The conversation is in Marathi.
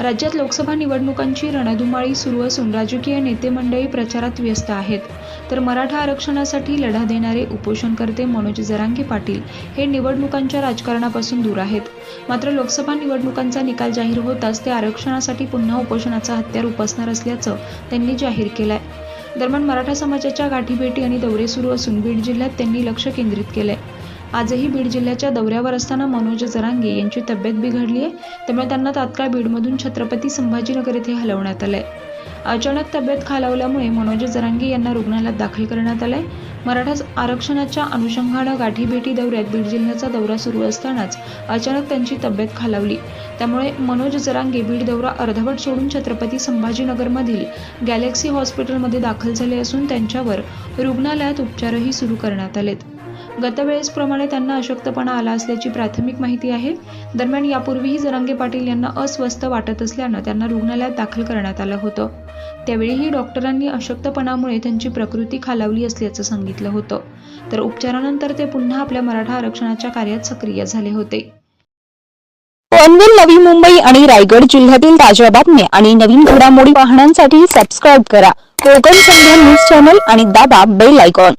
राज्यात लोकसभा निवडणुकांची रणधुमाळी सुरू असून राजकीय नेते मंडळी प्रचारात व्यस्त आहेत. तर मराठा आरक्षणासाठी लढा देणारे उपोषणकर्ते मनोज जरांगे पाटील हे निवडणुकांच्या राजकारणापासून दूर आहेत. मात्र लोकसभा निवडणुकांचा निकाल जाहीर होताच ते आरक्षणासाठी पुन्हा उपोषणाचा हत्यार उपसणार असल्याचं त्यांनी जाहीर केलंय. दरम्यान मराठा समाजाच्या गाठीभेटी आणि दौरे सुरू असून बीड जिल्ह्यात त्यांनी लक्ष केंद्रित केलंय. आजही बीड जिल्ह्याच्या दौऱ्यावर असताना मनोज जरांगे यांची तब्येत बिघडली आहे. त्यामुळे त्यांना तात्काळ बीडमधून छत्रपती संभाजीनगर येथे हलवण्यात आलंय. अचानक तब्येत खालावल्यामुळे मनोज जरांगे यांना रुग्णालयात दाखल करण्यात आलंय. मराठा आरक्षणाच्या अनुषंगानं गाठीभेटी दौऱ्यात बीड जिल्ह्याचा दौरा सुरू असतानाच अचानक त्यांची तब्येत खालावली. त्यामुळे मनोज जरांगे बीड दौरा अर्धवट सोडून छत्रपती संभाजीनगरमधील गॅलेक्सी हॉस्पिटलमध्ये दाखल झाले असून त्यांच्यावर रुग्णालयात उपचारही सुरू करण्यात आलेत. गतवेळेसप्रमाणे त्यांना अशक्तपणा आला असल्याची प्राथमिक माहिती आहे. दरम्यान यापूर्वीही जरांगे पाटील यांना अस्वस्थ वाटत असल्यानं त्यांना रुग्णालयात दाखल करण्यात आलं होतं. त्यावेळीही डॉक्टरांनी अशक्तपणामुळे त्यांची प्रकृती खालावली असल्याचं सांगितलं होतं. तर उपचारानंतर ते पुन्हा आपल्या मराठा आरक्षणाच्या कार्यात सक्रिय झाले होते. पनवेल नवी मुंबई आणि रायगड जिल्ह्यातील ताज्या बातम्या आणि नवीन घडामोडी पाहण्यासाठी सबस्क्राईब करा. कोकण संध्या न्यूज चॅनल आणि दाबा बेल आयकॉन